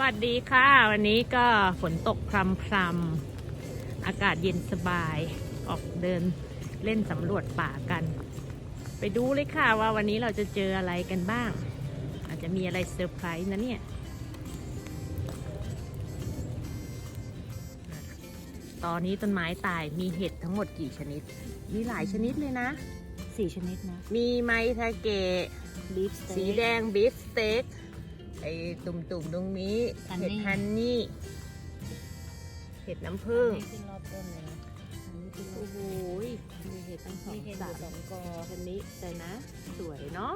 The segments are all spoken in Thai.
วัสดีค่ะ วันนี้ก็ฝนตกพรำพรำๆอากาศเย็นสบาย ออกเดินเล่นสำรวจป่ากัน ไปดูเลยค่ะว่าวันนี้เราจะเจออะไรกันบ้าง อาจจะมีอะไรเซอร์ไพรส์นะเนี่ย ตอนนี้ต้นไม้ตายมีเห็ดทั้งหมดกี่ชนิด มีหลายชนิดเลยนะ สี่ชนิดนะ มีไมทาเกะ บีฟสีแดงบีฟสเต็ก ไอ้ตุ่มๆตรงนี้ฮันนี่เห็ดฮันนี่ เห็ดน้ำผึ้งนี่ขึ้นรอบต้นเลยนะอันนี้ขึ้นรอโอ้บโหยมีเห็ดตั้งสองมีเห็ดสาอยู่มสองกอคันนี้แต่นะ สวยเนาะ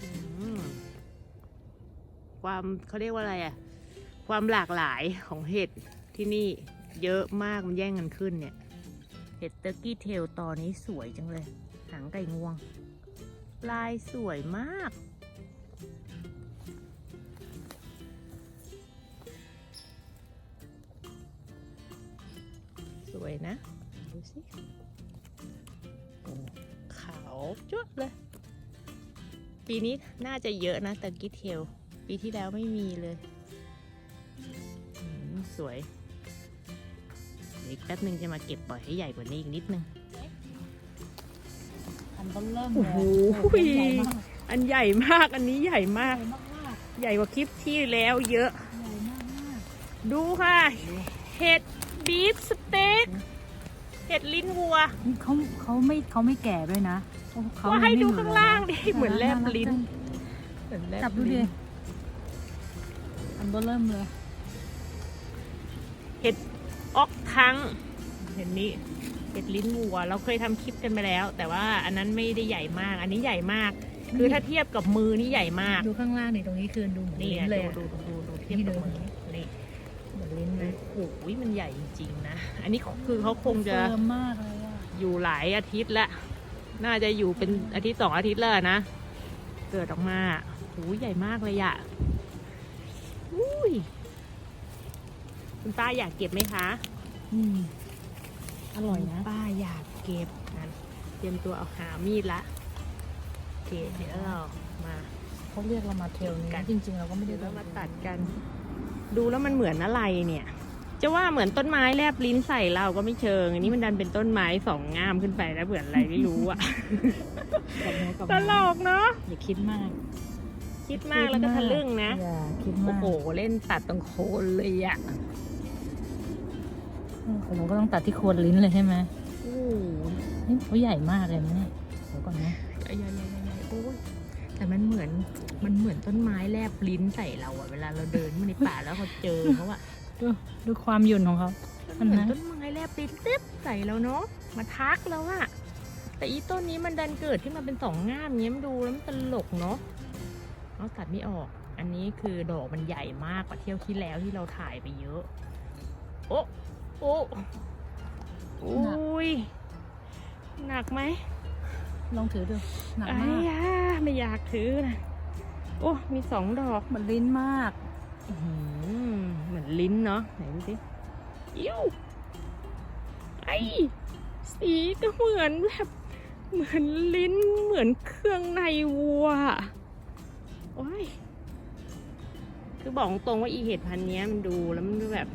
อืมความเขาเรียกว่าอะไรอะความหลากหลายของเห็ดที่นี่เยอะมากมันแย่งกันขึ้นเนี่ย เห็ดเตอร์กี้เทลตอนนี้สวยจังเลย หางไก่งวง ลายสวยมาก วยนะ ดูสิโอ้ขาวจุดเลย ปีนี้น่าจะเยอะนะตะกี้เทล ปีที่แล้วไม่มีเลยอืมสวยเดี๋ยวอีกแป๊บหนึ่งจะมาเก็บปล่อยให้ใหญ่กว่านี้อีกนิดนึง อันต้นเริ่มโอ้เลยโหใหญ่มากอันใหญ่มาก อันนี้ใหญ่ใหมากญ่มากมาก ใหญ่กว่าคลิปที่แล้วเยอะใหญ่มากมากดูค่ะ เห็ด บีฟสเต็กเห็ดลิ้นวัวนี่เขาเขาไม่เขาไม่แก่ด้วยนะเขาว่าให้ยังไม่ดูเยข้างล่างดิเลยะเหมือนแลบารักลิ้นจังเหมือนแลจับดูดิลิ้นอันต้นเริ่มเลย เห็ดออกทั้งเห็นนี้เห็ดลิ้นวัว เราเคยทำคลิปกันไปแล้ว แต่ว่าอันนั้นไม่ได้ใหญ่มาก อันนี้ใหญ่มาก คือถ้าเทียบกับมือนี่ใหญ่มาก ดูข้างล่างนี่ตรงนี้คือดูเหมือนนี่ลิ้ไงนเลยดูอะดูดูดูเทียบกับมือนี่ เหมือนลิ้นเลย โอ้โหมันใหญ่จริงๆนะ อันนี้คือเขาคงจะเฟิร์มมากเลยอะอยู่หลายอาทิตย์แล้วน่าจะอยู่เป็นอาทิตย์สองอาทิตย์แล้วนะ เกิดออกมาโอ้ใหญ่มากเลยอะอุ้ยคุณป้าอยากเก็บไหมคะอืมอร่อยนะ ป้าอยากเก็บนั่นเตรียมตัวเอาหามีดละโอเคเดี๋ยวเรามา เขาเรียกเรามาเทลนี้กันจริงๆ เราก็ไม่ได้เดี๋ยวเรามาตัดกัน ดูแล้วมันเหมือนอะไรเนี่ย จะว่าเหมือนต้นไม้แลบลิ้นใส่เราก็ไม่เชิง อันนี้มันดันเป็นต้นไม้สองงามขึ้นไปแล้วเหมือนอะไรไม่รู้อะกับเนื้อกับตลกเนาะอย่าคิดมาก คิดมากแล้วก็ทะลึ่งนะอย่าคิดโอ้มากโหเล่นตัดตรงโคนเลยอะของเราก็ต้องตัดที่โคนลิ้นเลยใช่ไหมโอ้โหนี่เขาใหญ่มากเลยนะเนี่ยเดี๋ยวก่อนนะใหญ่ใหญ่ใหญ่ใหญ่โอ้ยแต่มันเหมือนมันเหมือนต้นไม้แลบลิ้นใส่เราอะเวลาเราเดินมาในป่าแล้วเขาเจอเขาอะ ดูดูความหยุ่นของเขา มันเหมือนอันนั้นต้นไม้แลบลิ้นเต็บใส่เราเนาะมาทักแล้วอะแต่อีต้นนี้มันดันเกิดขึ้นมาเป็นสองง่ามเงี้ยมันดูแล้วมันตลกเนาะเอาตัดไม่ออก อันนี้คือดอกมันใหญ่มากกว่าเที่ยวที่แล้วที่เราถ่ายไปเยอะ โอ้โอ้โอ้ยหนักไหมลองถือดูหนักไอ้มากยาไม่อยากถือนะโอ้มีสองดอกมันลิ้นมากอื้อหือ เหมือนลิ้นเนาะไหนดูสิอิ้วไอสีก็เหมือนแบบเหมือนลิ้นเหมือนเครื่องในวัวโอ้ยคือบอกตรงว่าอีเห็ดพันธุ์เนี้ยมันดูแล้วมันแบบ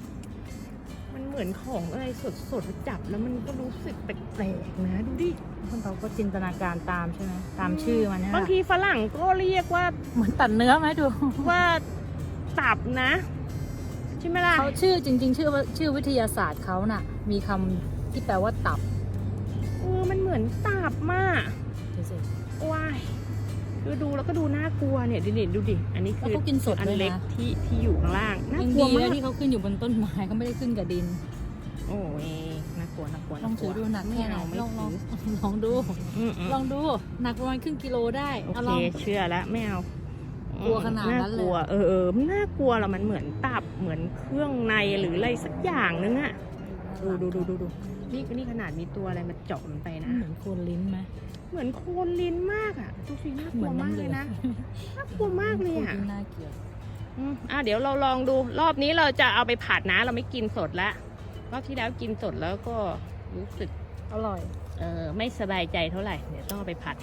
มันเหมือนของอะไรสดๆจับแล้วมันก็รู้สึกแปลกๆนะดูดิคนเราก็จินตนาการตามใช่ไหมตามชื่อมันเนี่ยบางทีฝรั่งก็เรียกว่าเหมือนตัดเนื้อไหมดูว่า ตับนะ ใช่ไหมล่ะ เขาชื่อจริง ๆ ชื่อว่าชื่อวิทยาศาสตร์เขาน่ะ มีคำที่แปลว่าตับเออ มันเหมือนตับมากดูสิว้ายคือดูแล้วก็ดูน่ากลัวเนี่ยดูดิดูดิ อันนี้แล้วคือเขากินสดอันด้วยเล็กนะที่ที่อยู่ข้างล่าง น่ายังกลัวดีมานะก ที่เขาขึ้นอยู่บนต้นไม้เขาไม่ได้ขึ้นกับดิน โอ้ยน่ากลัวน่ากลัวลองถือดูหนักไม่แค่ไหนเอาไม่ลองลองถือลองดูอืมอืมลองดู หนักประมาณครึ่งกิโลได้โอเอาเคลองเชื่อแล้วไม่เอา กลัวขนาดนั้นเลยกลัว เออเออมันน่ากลัวแล้วมันเหมือนตับเหมือนเครื่องในหรืออะไรสักอย่างนึงอะดูดูดูดูดูนี่นี่ขนาดมีตัวอะไรมาเจาะมันไปนะ เหมือนโคนลิ้นไหมเหมือนโคนลิ้นมากอะดูสิน่ากเหลัมืวอนมากน้ำเหเลลืยองนะน่ากลัวมากเลยอะโคนลิ้นน่าเกลียดอืมอะเดี๋ยวเราลองดูรอบนี้เราจะเอาไปผัดนะ เราไม่กินสดละรอบที่แล้วกินสดแล้วก็รู้สึกอร่อย เออไม่สบายใจเท่าไหร่เดี๋ยวต้องเอาไปผัด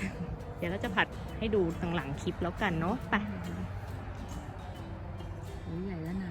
เดี๋ยวเราจะผัดให้ดูทางหลังคลิปแล้วกันเนาะไปใหญ่แล้วนะ